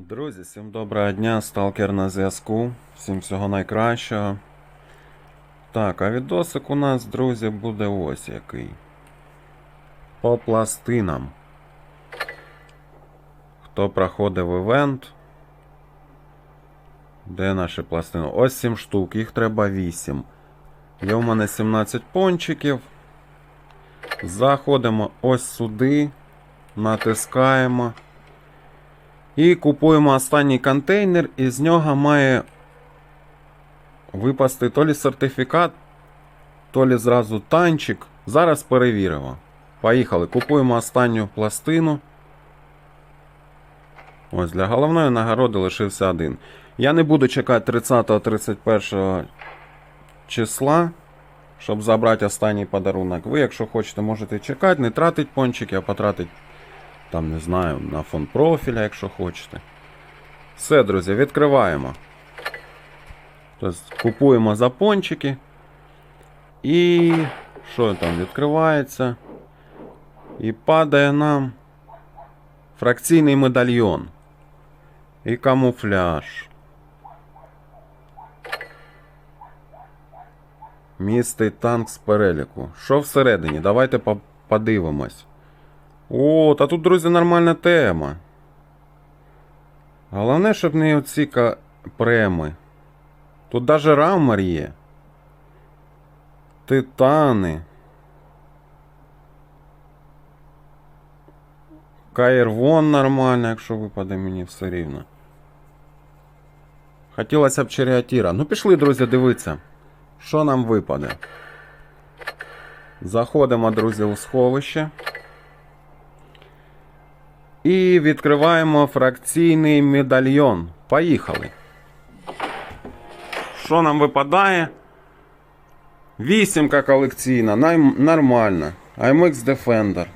Друзі, всім доброго дня, сталкер на зв'язку. Всім всього найкращого. Так, а відосик у нас, друзі, буде ось який. По пластинам. Хто проходив івент? Де наші пластини? Ось 7 штук, їх треба 8. Є у мене 17 пончиків. Заходимо ось сюди, натискаємо. І купуємо останній контейнер, і з нього має випасти то лі сертифікат, то лі зразу танчик. Зараз перевіримо. Поїхали. Купуємо останню пластину. Ось для головної нагороди лишився один. Я не буду чекати 30-31 числа, щоб забрати останній подарунок. Ви, якщо хочете, можете чекати, не тратить пончики, а потратить там, не знаю, на фон профіля, якщо хочете. Все, друзі, відкриваємо. Тобто купуємо запончики. І що там відкривається? І падає нам фракційний медальйон. І камуфляж. Містить танк з переліку. Що всередині? Давайте подивимось. О, та тут, друзі, нормальна тема. Головне, щоб не оці преми. Тут даже раммер є. Титани. Каєрвон нормально, якщо випаде мені все рівно. Хотілося б черіатіра. Ну, пішли, друзі, дивитися. Що нам випаде? Заходимо, друзі, у сховище. І відкриваємо фракційний медальйон. Поїхали. Що нам випадає? Вісімка колекційна, нормально. IMX Defender.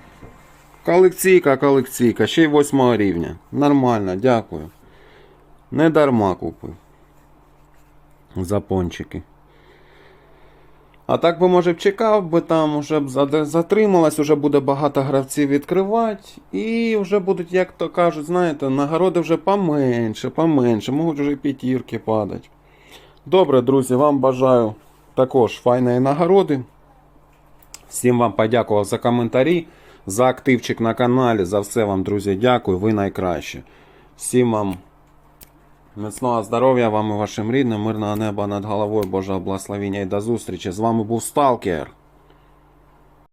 Колекційка, колекційка, ще й восьмого рівня. Нормально, дякую. Не дарма купив. Запончики. А так би, може, б чекав би там, уже б затрималась, уже буде багато гравців відкривати. І вже будуть, як то кажуть, знаєте, нагороди вже поменше, поменше, можуть вже п'ятірки падати. Добре, друзі, вам бажаю також файної нагороди. Всім вам подякував за коментарі, за активчик на каналі, за все вам, друзі, дякую, ви найкраще. Всім вам міцного здоров'я, вам і вашим рідним, мирного неба над головою, Божого благословення і до зустрічі. З вами був Сталкер.